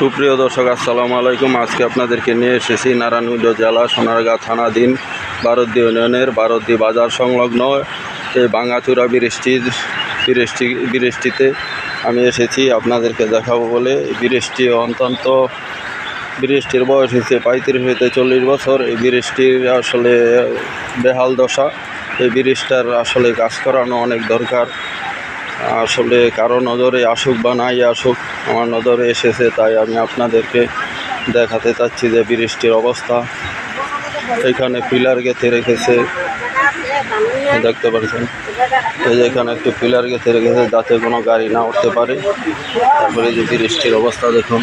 সুপ্রিয় দর্শক, আসসালামু আলাইকুম। আজকে আপনাদেরকে নিয়ে এসেছি নারায়ণগঞ্জ জেলা সোনারগাঁ থানাধীন বারদ্দি ইউনিয়নের বারদ্দি বাজার সংলগ্ন এই ভাঙাচুরা বৃষ্টির বৃষ্টি বৃষ্টিতে আমি এসেছি আপনাদেরকে দেখাবো বলে। বৃষ্টি অত্যন্ত বৃষ্টির বয়স হয়েছে পঁয়ত্রিশ হইতে চল্লিশ বছর। এই বৃষ্টির আসলে বেহাল দশা। এই বৃষ্টিটার আসলে কাজ করানো অনেক দরকার। আসলে কারও নজরে আসুক বা নাই আসুক, আমার নজরে এসেছে, তাই আমি আপনাদেরকে দেখাতে চাচ্ছি যে বৃষ্টির অবস্থা। এখানে পিলার গেঁথে রেখেছে, দেখতে পাচ্ছেন? এই যে এখানে একটু পিলার গেঁথে রেখেছে, যাতে কোনো গাড়ি না উঠতে পারে। তারপরে যে বৃষ্টির অবস্থা, দেখুন।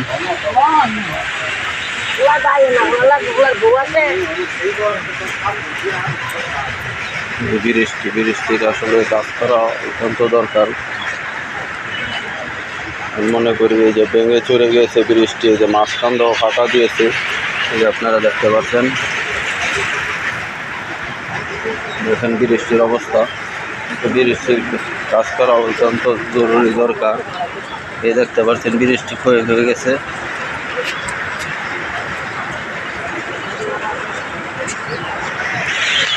বৃষ্টি বৃষ্টির আসলে কাজ করা অত্যন্ত দরকার। আমি মনে করি এই যে ভেঙে চড়ে গিয়েছে বৃষ্টি এই যে মাঝখান দেওয়া ফাটা দিয়েছে, এই যে আপনারা দেখতে পাচ্ছেন। দেখেন বৃষ্টির অবস্থা। বৃষ্টির কাজ করা অত্যন্ত জরুরি দরকার। এই দেখতে পাচ্ছেন বৃষ্টি ক্ষয়ে হয়ে গেছে।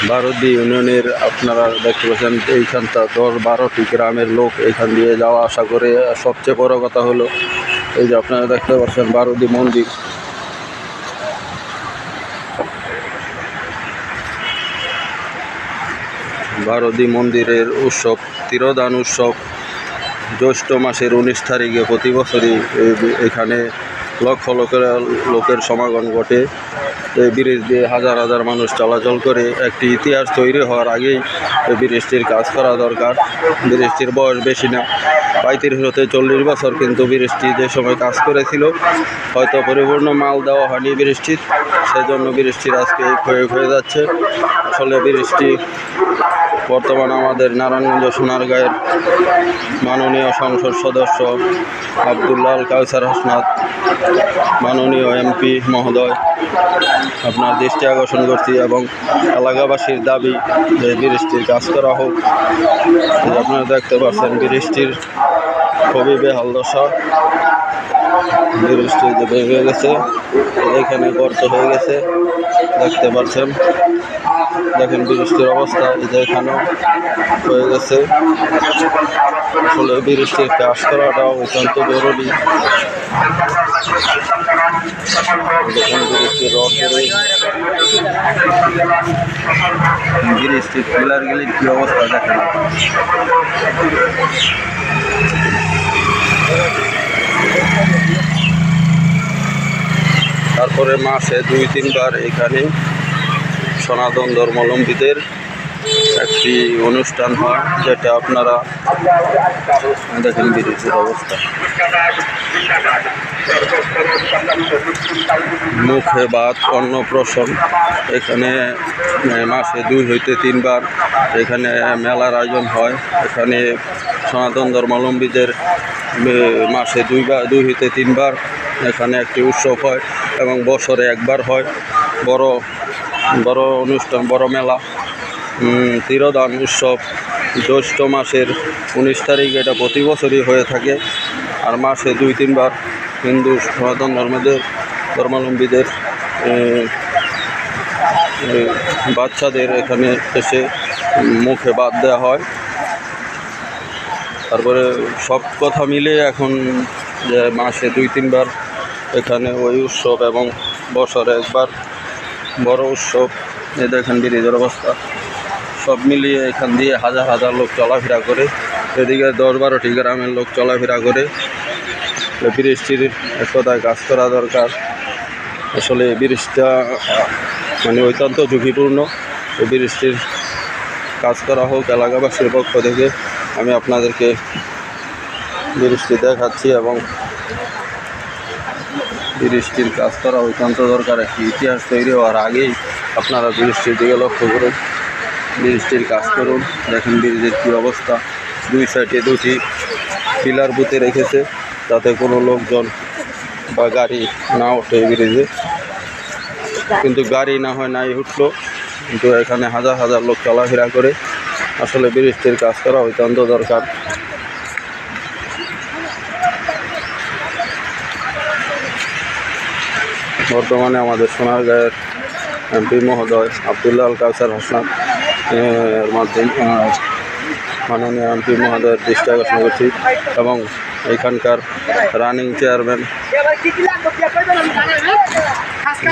ভারতী ইউনিয়নের আপনারা দেখতে পাচ্ছেন এইখানটা দশ বারোটি গ্রামের লোক এখান দিয়ে যাওয়া আসা করে। সবচেয়ে বড় কথা হলো, এই যে আপনারা দেখতে পাচ্ছেন বারোদি মন্দির। ভারতী মন্দিরের উৎসব তিরোদান উৎসব, জ্যৈষ্ঠ মাসের উনিশ তারিখে প্রতি বছরই এখানে লক্ষ লোকের লোকের সমাগম ঘটে। এই ব্রিজ দিয়ে হাজার হাজার মানুষ চলাচল করে। একটি ইতিহাস তৈরি হওয়ার আগেই এই ব্রিজটির কাজ করা দরকার। ব্রিজটির বয়স বেশি না। পঁয়ত্রিশ হতে চল্লিশ বছর কিন্তু ব্রিজটি যে সময় কাজ করেছিল, হয়তো পরিপূর্ণ মাল দেওয়া হয়নি বৃষ্টির সেজন্য বৃষ্টির আজকে ক্ষয়ে হয়ে যাচ্ছে। আসলে বৃষ্টি বর্তমান আমাদের নারায়ণগঞ্জ সোনারগাঁয়ের মাননীয় সংসদ সদস্য আবদুল্লাল কাউসার হাসনাত, মাননীয় এমপি মহোদয়, আপনার দৃষ্টি আকর্ষণ করছি এবং এলাকাবাসীর দাবি যে বৃষ্টির কাজ করা হোক। আপনারা দেখতে পাচ্ছেন, বৃষ্টির খুবই বেহাল দশা। বৃষ্টি যে ভেঙে গেছে। এখানে গর্ত হয়ে গেছে। দেখতে পাচ্ছেন। দেখেন বৃষ্টির অবস্থা যে এখানেও হয়ে গেছে। আসলে বৃষ্টির কাজ করাটা অত্যন্ত জরুরি। দেখেন বৃষ্টির রড বেরোয় বৃষ্টির পিলার গেলে কি অবস্থা দেখেন। তারপরে মাসে দুই, তিনবার এখানে সনাতন ধর্মাবলম্বীদের একটি অনুষ্ঠান হয়, যেটা আপনারা দেখেন বিদেশের অবস্থা। মুখে ভাত অন্নপ্রাশন, এখানে মাসে দুই হইতে তিনবার এখানে মেলার আয়োজন হয়। এখানে সনাতন ধর্মাবলম্বীদের মাসে দুইবার, দুই হইতে তিনবার এখানে একটি উৎসব হয়। এবং বছরে একবার হয়। বড় বড় অনুষ্ঠান, বড় মেলা। তিরোদান উৎসব, জ্যৈষ্ঠ মাসের উনিশ তারিখ এটা প্রতি বছরই হয়ে থাকে। আর মাসে দুই, তিনবার হিন্দু সনাতন ধর্মদের, ধর্মাবলম্বীদের বাচ্চাদের এখানে এসে মুখে বাদ দেওয়া হয়। তারপরে সব কথা মিলে এখন মাসে দুই, তিনবার এখানে ওই উৎসব এবং বছরে একবার বড় উৎসব। এ দেখেন ব্রিজের অবস্থা। সব মিলিয়ে এখান দিয়ে হাজার হাজার লোক চলাফেরা করে। এদিকে দশ বারোটি গ্রামের লোক চলাফেরা করে। এই ব্রিজটির এক কথায় কাজ করা দরকার। আসলে ব্রিজটা মানে অত্যন্ত ঝুঁকিপূর্ণ। এই ব্রিজটির কাজ করা হোক এলাকাবাসীর পক্ষ থেকে আমি আপনাদেরকে ব্রিজটি দেখাচ্ছি এবং বৃষ্টির কাজ করা অত্যন্ত দরকার। একটি ইতিহাস তৈরি হওয়ার আগেই আপনারা বৃষ্টির দিকে লক্ষ্য করুন। বৃষ্টির কাজ করুন। দেখেন ব্রিজের কী অবস্থা। দুই সাইডে দুটি পিলার বুতে রেখেছে যাতে কোনো লোকজন বা গাড়ি না ওঠে ব্রিজে। কিন্তু গাড়ি না হয় নাই উঠল, কিন্তু এখানে হাজার হাজার লোক চলাফেরা করে। আসলে বৃষ্টির কাজ করা অত্যন্ত দরকার। বর্তমানে আমাদের সোনারগাঁয়ের এমপি মহোদয় আবদুল্লাহ কাউসার হাসনাত এর মাধ্যমে মাননীয় এমপি মহোদয়ের দৃষ্টি আকর্ষণ করছি এবং এখানকার রানিং চেয়ারম্যান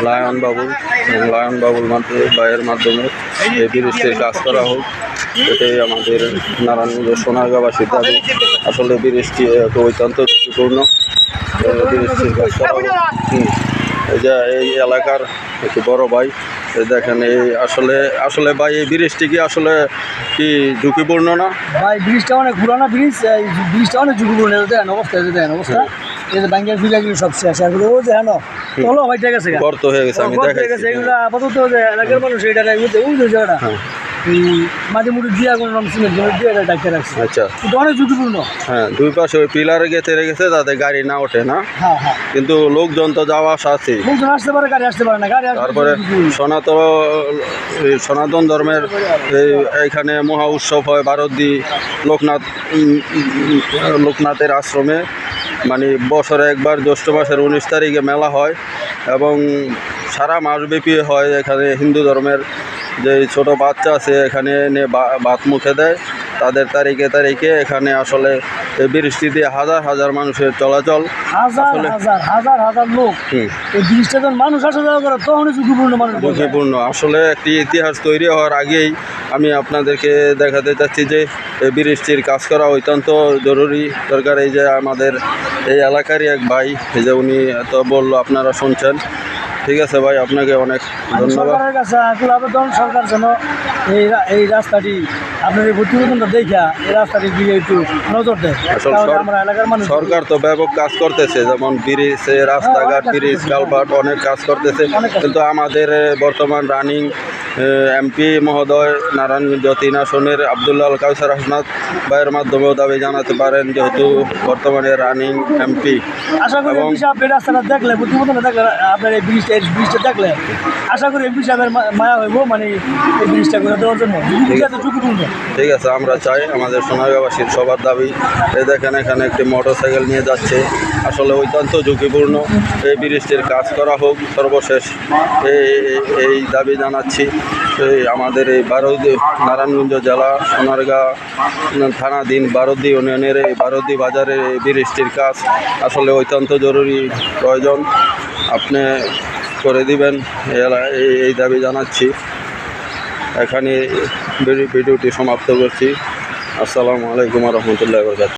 লায়ন বাবুল এবং লায়ন বাবুল মাধ্যমে বাইয়ের মাধ্যমে এই ব্রিজটির কাজ করা হোক এটাই আমাদের নারায়ণগঞ্জ সোনারগাঁবাসীর দাবি। আসলে ব্রিজটি অত্যন্ত ঝুঁকিপূর্ণ। ব্রিজটির কাজ করা হোক। এই যে এই এলাকার একটি বড় ভাই এই দেখেন এই আসলে আসলে ভাই এই ব্রিজটি কি আসলে কি ঝুঁকিপূর্ণ না? ভাই ব্রিজটা অনেক পুরানো ব্রিজ এই ব্রিজটা অনেক ঝুঁকিপূর্ণ। দেখেন অবস্থা দেখেন অবস্থা। এই যে ব্যাংকের ফিজা কিন্তু সব শেষ। আর ও দেখেন চলো ভাই ঠিক আছে গর্ত হয়ে গেছে আমি হয়ে গেছে এগুলো আপাতত যে এলাকার মানুষ এটা বুঝতে জায়গাটা। হ্যাঁ। মাঝে মুঠে দিয়া কোনো নাম সিমেন্ট জন্য দিয়ে এটা রাখছে। আচ্ছা। কিন্তু অনেক ঝুঁকিপূর্ণ। হ্যাঁ দুই পাশে ওই পিলারে গেছে গেছে যাতে গাড়ি না ওঠে না। হ্যাঁ হ্যাঁ। কিন্তু লোকজন তো যাওয়া আসা আছে। লোকজন আসতে পারে গাড়ি আসতে পারে না। গাড়ি তারপরে সনাতন সনাতন ধর্মের এই এইখানে মহা উৎসব হয় ভারতদি লোকনাথ লোকনাথের আশ্রমে। মানে বছরে একবার জ্যৈষ্ঠ মাসের উনিশ তারিখে মেলা হয় এবং সারা মাসব্যাপী হয় এখানে হিন্দু ধর্মের যে ছোট বাচ্চা আছে এখানে এনে ভাত মুখে দেয় তাদের তারিখে তারিখে এখানে আসলে এই বৃষ্টি দিয়ে হাজার হাজার মানুষের চলাচল হাজার আসলে- হাজার হাজার হাজার লোক এই ব্রিজটা মানুষ আসা যাওয়া করে তখনই ঝুঁকিপূর্ণ মানুষ ঝুঁকিপূর্ণ। আসলে একটি ইতিহাস তৈরি হওয়ার আগেই আমি আপনাদেরকে দেখাতে চাচ্ছি যে এই ব্রিজটির কাজ করা অত্যন্ত জরুরি। দরকার এই যে আমাদের এই এলাকারই এক ভাই এই যে উনি এত বলল আপনারা শুনছেন। ঠিক আছে ভাই আপনাকে অনেক ধন্যবাদ। সরকারের কাছে আবেদন সরকার যেন এই এই রাস্তাটি আপনার এই প্রতিবেদনটা দেখা এই রাস্তাটি দিয়ে একটু নজর দেয় তাহলে আমরা এলাকার মানুষ। সরকার তো ব্যাপক কাজ করতেছে যেমন ব্রিজ রাস্তাঘাট ব্রিজ কালভার্ট অনেক কাজ করতেছে। কিন্তু আমাদের বর্তমান রানিং এমপি মহোদয় নারায়ণগঞ্জ তিন আসনের আবদুল্লাহ কাউসার হাসনাত ভাইয়ের মাধ্যমেও দাবি জানাতে পারেন যেহেতু বর্তমানে রানিং এমপি। আশা করি এবং- এমপি সাহেব এই রাস্তাটা দেখলে প্রতিবেদনটা দেখলে আপনার এই ব্রিজটা এই ব্রিজটা দেখলে আশা করি এমপি সাহেবের মায়া হইব মানে এই ব্রিজটা করে দেওয়ার জন্য। তো ঝুঁকিপূর্ণ ঠিক আছে, আমরা চাই আমাদের সোনাগাবাসীর সবার দাবি। এ দেখেন, এখানে একটি মোটর সাইকেল নিয়ে যাচ্ছে। আসলে অত্যন্ত ঝুঁকিপূর্ণ। এই ব্রিজটির কাজ করা হোক, সর্বশেষ এই দাবি জানাচ্ছি। এই আমাদের এই বারোদি, নারায়ণগঞ্জ জেলা সোনারগাঁ থানাধীন বারোদি ইউনিয়নের এই বারোদি বাজারের এই ব্রিজটির কাজ আসলে অত্যন্ত জরুরি প্রয়োজন। আপনি করে দিবেন এই দাবি জানাচ্ছি। এখানে ভিডিওটি সমাপ্ত করছি। আসসালামু আলাইকুম রহমতুল্লাহ বরকাত